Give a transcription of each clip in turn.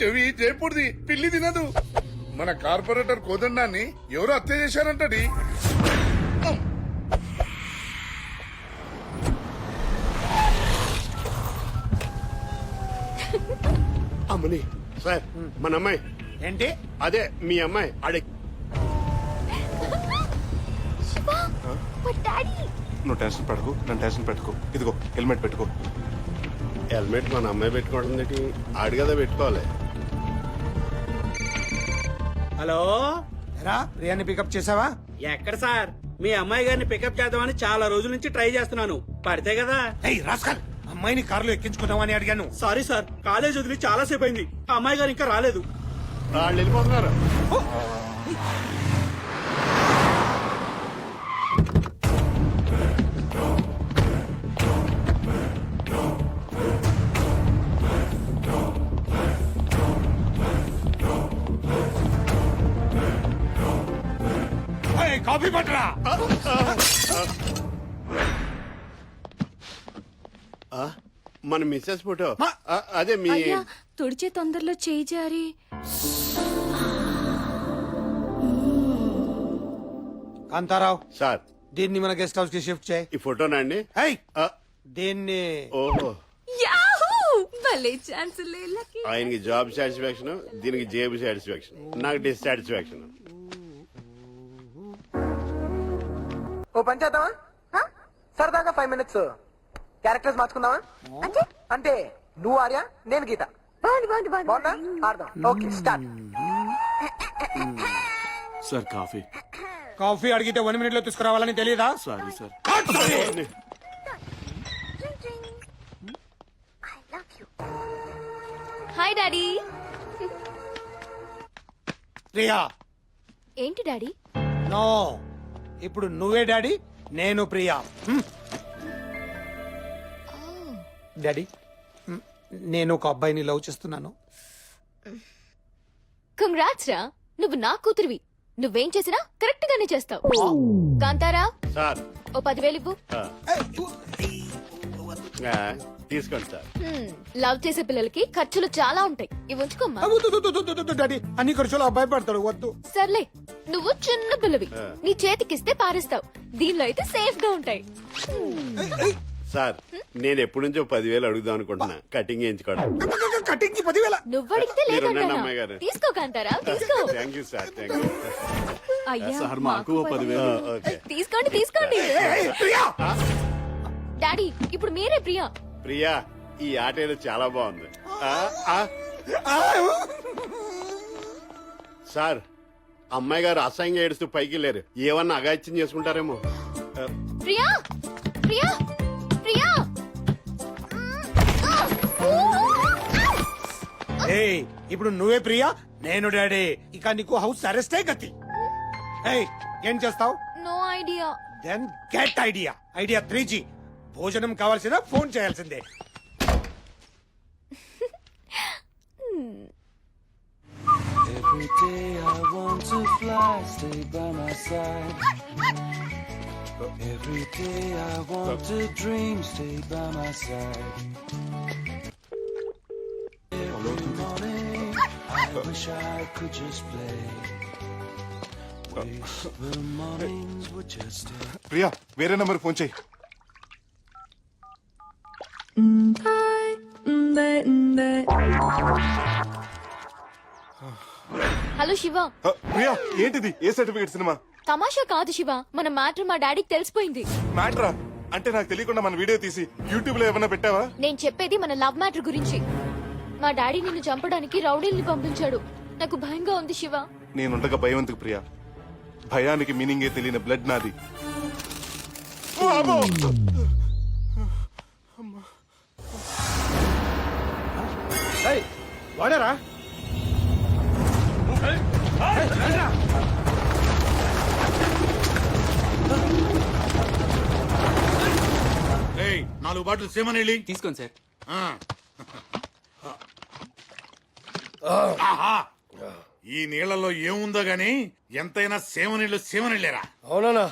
చెవి జైపూర్ది పిల్లి తినదు. మన కార్పొరేటర్ కోదండాన్ని ఎవరు హత్య చేశారంటది అమ్మని సార్ మన అమ్మాయి. ఏంటి? అదే మీ అమ్మాయి అడే నువ్వు టెన్షన్ పెట్టుకో నన్ను టెన్షన్ పెట్టుకో. ఇదిగో హెల్మెట్ పెట్టుకో. హెల్మెట్ మన అమ్మాయి పెట్టుకోవడం ఆడు కదా పెట్టుకోవాలి. హలో? రా ప్రియాని పికప్ చేసావా? ఎక్కడ సార్? మీ అమ్మాయి గారిని పికప్ చేద్దామని చాలా రోజుల నుంచి ట్రై చేస్తున్నాను. పడితే కదా? ఏయ్ రాస్కల్! అమ్మాయిని కారులో ఎక్కించుకుందామని అడిగాను. సారీ సార్ కాలేజ్ వదిలి చాలా సేపు అయింది. ఆ అమ్మాయి గారు ఇంకా రాలేదు. వాళ్ళు వెళ్ళిపోతున్నారు. మన మిస్సెస్ ఫోటో అదే మీ అయ్యా తుడిచే తొందరలో చేయి జారి. కాంతారావు సార్. దీన్ని మన గెస్ట్ హౌస్కి షిఫ్ట్ చేయి. ఈ ఫోటోనా అండి? ఏయ్ ఆ, దీన్ని ఓహో. యాహూ! భలే ఛాన్స్ లేలకి ఆయనకి జాబ్ సాటిస్ఫాక్షన్ దీనికి జేబు సాటిస్ఫాక్షన్ నాకు డిస్సాటిస్ఫాక్షన్ ఓ పని చేద్దామా? సరదాగా ఫైవ్ మినిట్స్ క్యారెక్టర్స్ మార్చుకుందామా? అంటే? అంటే నువ్వు ఆర్య నేను గీత. బాగుంది బాగుంది బాగుందా. బాగుంది? ఆడదాం. Okay start. Sir coffee. Coffee అడిగితే వన్ మినిట్లో తీసుకురావాలని తెలియదా sorry sir. Hi daddy Priya ఏంటి డాడీ నో. ఇప్పుడు నువ్వే డాడీ నేను ప్రియా. డాడీ. నేను ఒక అబ్బాయిని లవ్ చేస్తున్నాను. కంగ్రాట్స్ రా నువ్వు నా కూతురివి. నువ్వేం చేసినా కరెక్ట్ గానే చేస్తావు కాంతారా సార్. ఓ పదివేలు ఇవ్వు. తీసుకోండి సార్. లవ్ చేసే పిల్లలకి ఖర్చులు చాలా ఉంటాయి. ఇవి ఉంచుకోమ్మా. డాడీ. అన్ని ఖర్చులు అబ్బాయి పడతాడు వద్దు. సర్లే నువ్వు చిన్న పిల్లవి. నీ చేతికిస్తే పారేస్తావు. దీనిలో అయితే సేఫ్గా ఉంటాయి సార్ నేను ఎప్పటి నుంచో పదివేలు అడుగుదాం అనుకుంటున్నా. కటింగ్ చేయించుకోవడం కటింగ్ పదివేల? నువ్వు అడిగితే మీరు ఉండండి, లేదంటానా అమ్మాయి గారు. తీసుకో కాంతారా తీసుకో. Thank you sir thank you అయ్యా సార్ మాకు పదివేలు. ఓకే తీసుకోండి తీసుకోండి. డాడీ ఇప్పుడు మీరే ప్రియా. ప్రియా ఈ ఆట ఏదో చాలా బాగుంది. ఆ, ఆ. సార్ అమ్మాయి గారు అసహ్యంగా ఏడుస్తూ పైకి లేరు. ఏమన్నా అగాత్యం చేసుకుంటారేమో? ప్రియా ప్రియా ప్రియా! ఏయ్ ఇప్పుడు నువ్వే ప్రియా? నేను డాడీ. ఇక నీకు హౌస్ అరెస్టే గతి. ఏయ్ ఏం చేస్తావు? No idea. Then get idea idea three G భోజనం కావాల్సిన ఫోన్ చేయాల్సిందే. Every day I want to fly, stay by my side. Every day I want to dream, stay by my side. I wish I could just play. Wish the mornings were just a Priya వేరే number phone చేయి. Hello Shiva ఆ, ప్రియా ఏంటిది? A certificate cinema? తమాషా కాదు శివ మన matter మా డాడీకి తెలిసిపోయింది. మ్యాటరా? అంటే నాకు తెలియకుండా మన వీడియో తీసి యూట్యూబ్లో ఏమైనా పెట్టావా? నేను చెప్పేది మన లవ్ మ్యాటర్ గురించి. మా డాడీ నిన్ను చంపడానికి రౌడీల్ని పంపించాడు. నాకు భయంగా ఉంది శివ. నేనుండగా భయవంతుకు ప్రియా. భయానికి మీనింగే తెలియని బ్లడ్ నాది! వాడరా? నాలుగు బాటలు సేమని తీసుకోండి సార్. ఈ నీళ్ళలో ఏముందో గాని ఎంతైనా సేమ నీళ్ళు సేమ నీళ్ళేరా అవునా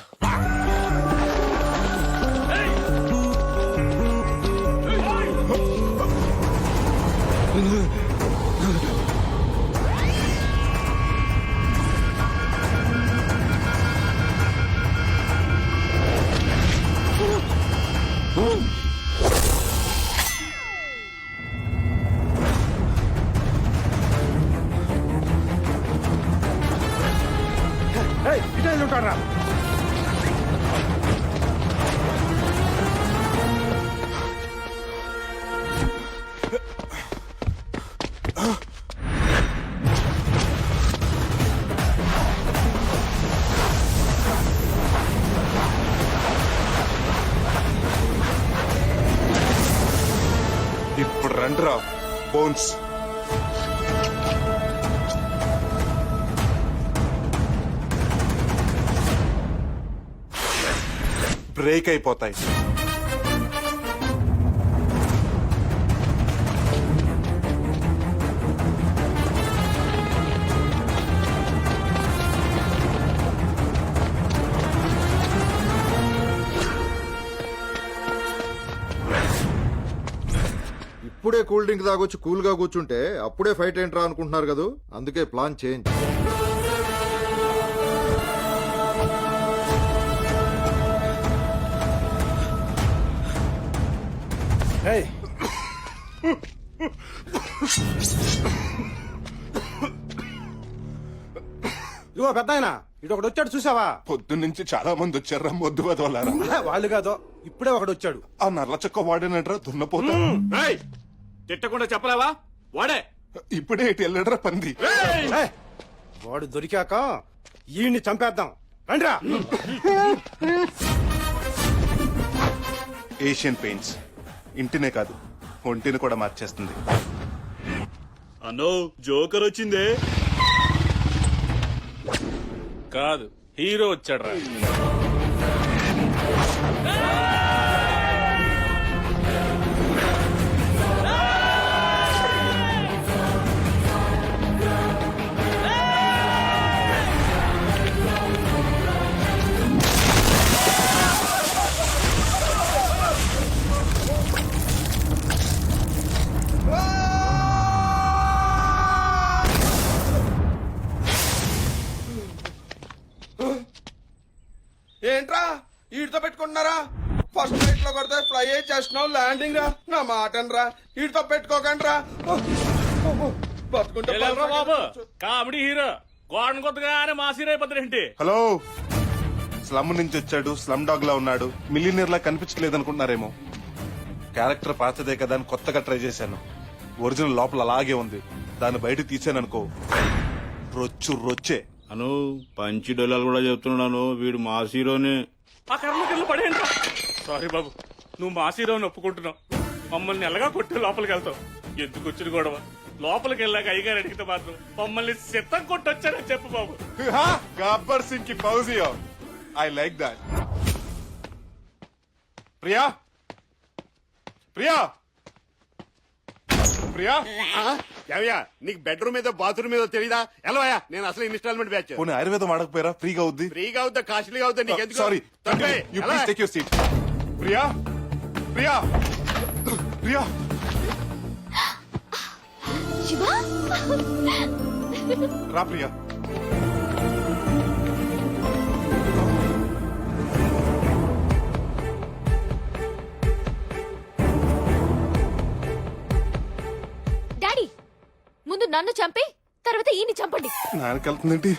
ఇప్పుడు రండ్రా. బోన్స్. బ్రేక్ అయిపోతాయి. ఇప్పుడే కూల్ డ్రింక్ తాగొచ్చి కూల్గా కూర్చుంటే అప్పుడే ఫైట్ ఏంట్రా అనుకుంటున్నారు కదా? అందుకే ప్లాన్ చేంజ్. ఇదిగో పెద్ద ఆయన ఇటు ఒకడు వచ్చాడు చూసావా పొద్దున్నుంచి చాలా మంది వచ్చారా మొద్దు వాళ్ళు కాదు ఇప్పుడే ఒకడు వచ్చాడు. ఆ నల్ల చొక్క వాడినట్రా దున్నపోతా? తిట్టకుండా చెప్పలేవా? వాడే! ఇప్పుడే ఇటు వెళ్ళడరా పంది. ఏయ్, వాడు దొరికాక ఈయన్ని చంపేద్దాం. రండిరా! Asian Paints. ఇంటినే కాదు ఒంటిని కూడా మార్చేస్తుంది. అన్నో జోకర్ వచ్చిందే? కాదు హీరో వచ్చాడు లో కొడితే ఫ్లై అయి చేస్తున్నావు ల్యాండింగ్ రా నా మాట రా వీటితో పెట్టుకోకండి రా బతుకుంటే బాబు కామెడీ హీరో. గోడను కొత్తగానే మాస్ హీరో అయిపోతారేంటి హలో. స్లమ్ నుంచి వచ్చాడు స్లమ్ డాగ్ లా ఉన్నాడు. మిలినియర్ లా కనిపించలేదు అనుకుంటున్నారేమో. క్యారెక్టర్ పాతదే కదా అని కొత్తగా ట్రై చేశాను. ఒరిజినల్ లోపల అలాగే ఉంది. దాన్ని బయట తీసాను అనుకో రొచ్చు రొచ్చే. అను పంచి డొల్లాలు కూడా చెప్తున్నాను వీడు మా హీరోనే. ఆ కర్మ కింద పడేయండి. సారీ బాబు. నువ్వు మాస్ హీరోని ఒప్పుకుంటున్నావు. మమ్మల్ని ఎలాగా కొట్టి లోపలికి వెళ్తావు? ఎందుకు వచ్చిన గొడవ? లోపలికి వెళ్ళాక అయ్యగారు అడిగితే మాత్రం మమ్మల్ని సిద్ధం కొట్టొచ్చారని చెప్పు బాబు. గబ్బర్ సింగ్కి ఫౌజియో I like that Priya? Priya? Priya? ఏమయ్యా నీకు బెడ్రూమ్ మీద బాత్రూమ్ మీద తెలియదా ఎలవయ్యా నేను అసలు ఇన్స్టాల్మెంట్ బ్యాచ్ పోనీ ఆయుర్వేదం ఆడకపోయారా? ఫ్రీగా అవుద్ది? ఫ్రీగా అవుతా కాస్ట్లీగా అవుతా నీకు ఎందుకు sorry. You? Please take seat Priya? Priya! Priya! Shiva? రా ప్రియా. డాడీ ముందు నన్ను చంపి తర్వాత ఈయన్ని చంపండి. నాన్నకెళ్తుందేంటి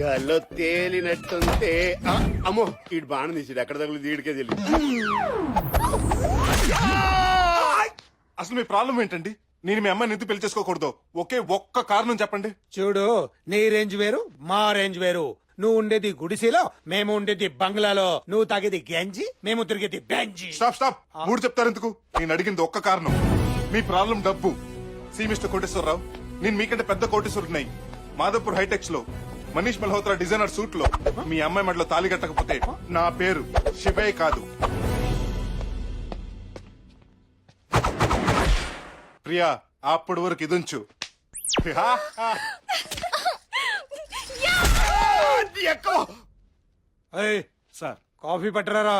గాల్లో తేలినట్టుంటే. ఆ, అమ్మో ఈడు బాణం తీసాడు. ఎక్కడ తగులు దీడికే తెలియదు. అసలు మీ ప్రాబ్లం ఏంటండి? నేను మీ అమ్మాయిని ఎందుకు పెళ్ళి చేసుకోకూడదు? ఒకే ఒక్క కారణం చెప్పండి. చూడు నీ రేంజ్ వేరు మా రేంజ్ వేరు. నువ్వు ఉండేది గుడిసెలో మేము ఉండేది బంగ్లాలో. నువ్వు తాగేది గంజి మేము తిరిగేది బెంజి. Stop stop. మూడు చెప్తారు ఎందుకు? నేను అడిగింది ఒక్క కారణం. మీ ప్రాబ్లం డబ్బు. సి మిస్టర్ కోటేశ్వరరావు నేను మీకంటే పెద్ద కోటేశ్వరున్నాయి మాధవపూర్ హైటెక్స్లో మనీష్ మల్హోత్రా డిజైనర్ సూట్లో మీ అమ్మాయి మెడలో తాలి కట్టకపోతే నా పేరు శివే కాదు. ప్రియా అప్పటి వరకు ఇదుంచు. Sir coffee పట్టరారా?